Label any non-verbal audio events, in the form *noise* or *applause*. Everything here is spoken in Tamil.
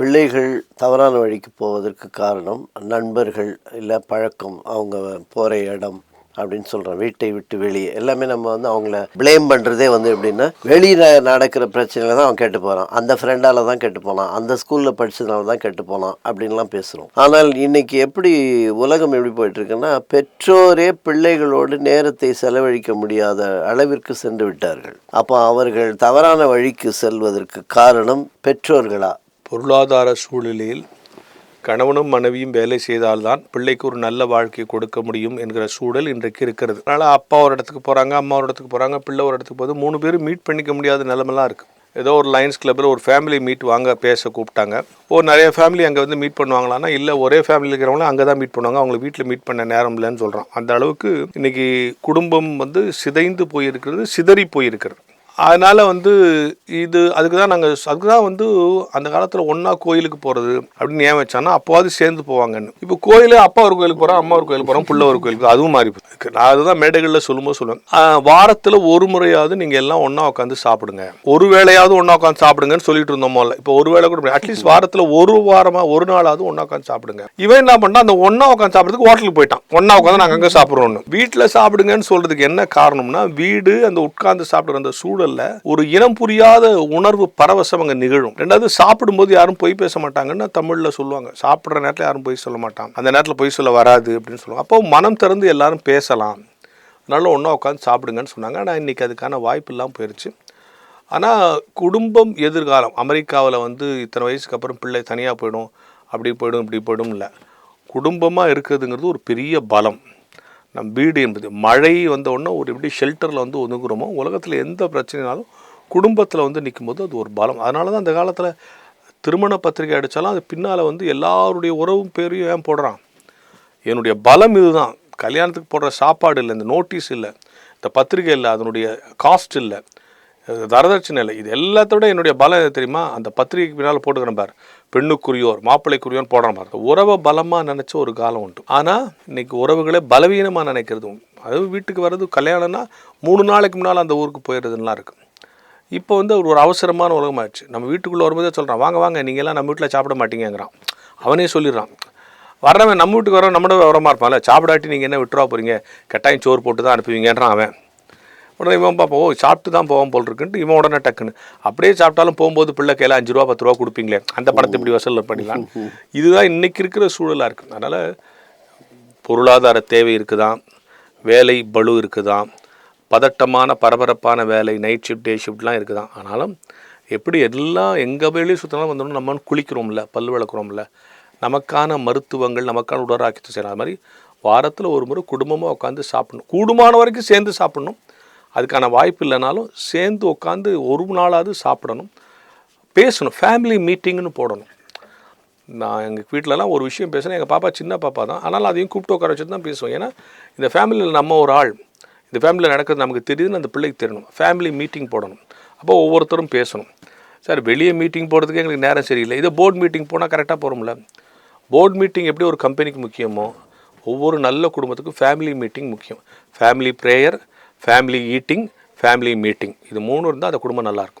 பிள்ளைகள் தவறான வழிக்கு போவதற்கு காரணம் நண்பர்கள் இல்லை பழக்கம் அவங்க போகிற இடம் அப்படின்னு சொல்கிறோம் வீட்டை விட்டு வெளியே. எல்லாமே நம்ம வந்து அவங்கள ப்ளேம் பண்ணுறதே வந்து எப்படின்னா வெளியில் நடக்கிற பிரச்சனையில தான் அவன் கெட்டு போகிறான் அந்த ஃப்ரெண்டால் தான் கெட்டு போனான். அந்த ஸ்கூலில் படித்ததுனால தான் கெட்டு போனான் அப்படின்லாம் பேசுகிறோம் ஆனால் இன்னைக்கு எப்படி உலகம் எப்படி போயிட்டுருக்குன்னா பெற்றோரே பிள்ளைகளோடு நேரத்தை செலவழிக்க முடியாத அளவிற்கு சென்று விட்டார்கள். அப்போ அவர்கள் தவறான வழிக்கு செல்வதற்கு காரணம் பெற்றோர்களா? பொருளாதார சூழ்நிலையில் கணவனும் மனைவியும் வேலை செய்தால்தான் பிள்ளைக்கு ஒரு நல்ல வாழ்க்கையை கொடுக்க முடியும் என்கிற சூழல் இன்றைக்கு இருக்கிறது. அதனால் அப்பா ஒரு இடத்துக்கு போகிறாங்க அம்மா ஒரு இடத்துக்கு போகிறாங்க பிள்ளை ஒரு இடத்துக்கு போகுது. மூணு பேரும் மீட் பண்ணிக்க முடியாத நிலமெல்லாம் இருக்குது ஏதோ ஒரு லைன்ஸ் கிளப்பில் ஒரு ஃபேமிலி மீட் வாங்க பேச கூப்பிட்டாங்க. ஒரு நிறைய ஃபேமிலி அங்கே வந்து மீட் பண்ணுவாங்களான்னா இல்லை ஒரே ஃபேமிலி இருக்கிறவங்களும் அங்கே தான் மீட் பண்ணுவாங்க. அவங்களை வீட்டில் மீட் பண்ண நேரம் இல்லைன்னு சொல்கிறான் அந்த அளவுக்கு இன்றைக்கி குடும்பம் வந்து சிதைந்து போயிருக்கிறது சிதறி போயிருக்கிறது. அதனால் வந்து இது அதுக்கு தான் நாங்கள் அதுக்கு தான் வந்து அந்த காலத்தில் ஒன்றா கோயிலுக்கு போகிறது அப்படின்னு ஏன் வச்சானா அப்போவாது சேர்ந்து போவாங்கன்னு. இப்போ கோயில் அப்பா ஒரு கோயிலுக்கு போகிறோம் அம்மா ஒரு கோயிலுக்கு போகிறோம் பிள்ளை ஒரு கோயிலுக்கு அதுவும் மாறி போயிருக்கு நான் அதுதான் மேடைகளில் சொல்லும்போது சொல்லுவேன். வாரத்தில் ஒரு முறையாவது நீங்கள் எல்லாம் ஒன்றா உட்காந்து சாப்பிடுங்க. ஒரு வேளையாவது ஒன்றா உட்காந்து சாப்பிடுங்கன்னு சொல்லிட்டு இருந்தோமோ இல்லை இப்போ ஒரு வேளை கூட அட்லீஸ்ட் வாரத்தில் ஒரு வாரமாக ஒரு நாளாவது ஒன்றா உட்காந்து சாப்பிடுங்க. இவன் என்ன பண்ணா அந்த ஒன்றா உட்காந்து சாப்பிட்றதுக்கு ஹோட்டலுக்கு போயிட்டான். ஒன்றா உட்காந்து நாங்கள் அங்கே சாப்பிட்றோன்னு வீட்டில் சாப்பிடுங்கன்னு சொல்கிறதுக்கு என்ன காரணம்னா வீடு அந்த உட்காந்து சாப்பிட்ற அந்த சூழல் சூழல்ல ஒரு இனம் புரியாத உணர்வு பரவசம் அங்கே நிகழும். ரெண்டாவது சாப்பிடும்போது யாரும் பொய் பேச மாட்டாங்கன்னு தமிழில் சொல்லுவாங்க. சாப்பிட்ற நேரத்தில் யாரும் பொய் சொல்ல மாட்டாங்க. அந்த நேரத்தில் பொய் சொல்ல வராது அப்படின்னு சொல்லுவாங்க. அப்போ மனம் திறந்து எல்லாரும் பேசலாம். அதனால ஒன்றா உட்காந்து சாப்பிடுங்கன்னு சொன்னாங்க. ஆனால் இன்றைக்கி அதுக்கான வாய்ப்பு இல்லாமல் போயிடுச்சு ஆனால் குடும்பம் எதிர்காலம். அமெரிக்காவில் வந்து இத்தனை வயசுக்கு அப்புறம் பிள்ளை தனியாக போயிடும். அப்படி போயிடும் இப்படி போயிடும் இல்லை குடும்பமாக இருக்கிறதுங்கிறது ஒரு பெரிய பலம். நம் வீடு என்பது. மழை வந்த ஒரு எப்படி ஷெல்டரில் வந்து ஒதுங்குறோமோ உலகத்தில் எந்த பிரச்சனைனாலும் குடும்பத்தில் வந்து நிற்கும் போது அது ஒரு பலம். அதனால தான் அந்த காலத்தில் திருமண பத்திரிகை அடித்தாலும் அது பின்னால் வந்து எல்லாருடைய உறவும் பேரையும் ஏன் போடுறான்? என்னுடைய பலம் இதுதான். கல்யாணத்துக்கு போடுற சாப்பாடு இல்லை இந்த நோட்டீஸ் இல்லை இந்த பத்திரிகை இல்லை அதனுடைய காஸ்ட் இல்லை. வரதட்சணை இல்லை. இது எல்லாத்தோட என்னுடைய பலம் எது தெரியுமா? அந்த பத்திரிகைக்கு பின்னால் போட்டுக்கிறேன் பார். பெண்ணுக்குரியோர் மாப்பிள்ளைக்குரியோர் போடுற மாதிரி அந்த உறவை பலமாக நினச்ச ஒரு காலம் உண்டு. ஆனால் இன்னைக்கு உறவுகளே பலவீனமாக நினைக்கிறது உண்டு. அது வீட்டுக்கு வர்றது கல்யாணம்னா மூணு நாளைக்கு முன்னால் அந்த ஊருக்கு போயிடுறதுலாம் இருக்குது இப்போ வந்து ஒரு ஒரு அவசரமான உலகமாகிடுச்சு நம்ம வீட்டுக்குள்ளே வரும்போதே சொல்கிறான் வாங்க வாங்க நீங்கள்லாம் நம்ம வீட்டில் சாப்பிட மாட்டீங்கங்கிறான். அவனே சொல்லிடுறான். வர்றவன் நம்ம வீட்டுக்கு வர நம்மளோட விவரமாக இருப்பான்ல. சாப்பிடாட்டி நீங்கள் என்ன விட்டுருவா போகிறீங்க கட்டாயம் சோறு போட்டு தான் அனுப்புவீங்கன்றான் அவன். உடனே இவன் பார்ப்போம் ஓ சாப்பிட்டு தான் போவோம் போல் இருக்குன்ட்டு இவன் உடனே டக்குன்னு அப்படியே சாப்பிட்டாலும் போகும்போது பிள்ளை கையில் அஞ்சு ரூபா பத்து ரூபா கொடுப்பீங்களே அந்த பணத்தை இப்படி வசூல் பண்ணிடலாம். *laughs* இதுதான் இன்னைக்கு இருக்கிற சூழலாக இருக்குது அதனால் பொருளாதார தேவை இருக்குதான் வேலை பளு இருக்குதான் பதட்டமான பரபரப்பான வேலை நைட் ஷிஃப்ட் டே ஷிஃப்ட்லாம் இருக்குதான் ஆனாலும் எப்படி எல்லாம் எங்கே வேலையும் சுற்றினாலும் வந்தோம்னா நம்ம குளிக்கிறோம்ல பல் விளக்குறோம்ல நமக்கான மருத்துவங்கள் நமக்கான உடலாக்கத்தை செய்யணும் அது மாதிரி வாரத்தில் ஒரு முறை குடும்பமாக உட்காந்து சாப்பிடணும். கூடுமான வரைக்கும் சேர்ந்து சாப்பிடணும். அதுக்கான வாய்ப்பு இல்லைனாலும் சேர்ந்து உட்காந்து ஒரு நாளாவது சாப்பிடணும். பேசணும். ஃபேமிலி மீட்டிங்னு போடணும். நான் எங்கள் வீட்டிலலாம் ஒரு விஷயம் பேசுகிறேன் எங்கள் பாப்பா சின்ன பாப்பா தான். ஆனால் அதையும் கூப்பிட்டு உட்கார வச்சு தான் பேசுவோம். ஏன்னா இந்த ஃபேமிலியில் நம்ம ஒரு ஆள். இந்த ஃபேமிலியில் நடக்கிறது நமக்கு தெரியுதுன்னு அந்த பிள்ளைக்கு தெரியணும். ஃபேமிலி மீட்டிங் போடணும். அப்போ ஒவ்வொருத்தரும் பேசணும். சார் வெளியே மீட்டிங் போகிறதுக்கு எங்களுக்கு நேரம் சரியில்லை. இதே போர்ட் மீட்டிங் போனால் கரெக்டாக போகிறோம்ல போர்ட் மீட்டிங் எப்படி ஒரு கம்பெனிக்கு முக்கியமோ ஒவ்வொரு நல்ல குடும்பத்துக்கும் ஃபேமிலி மீட்டிங் முக்கியம். Family prayer family eating family meeting இது மூணு இருந்தால் அந்த குடும்பம் நல்லாயிருக்கும்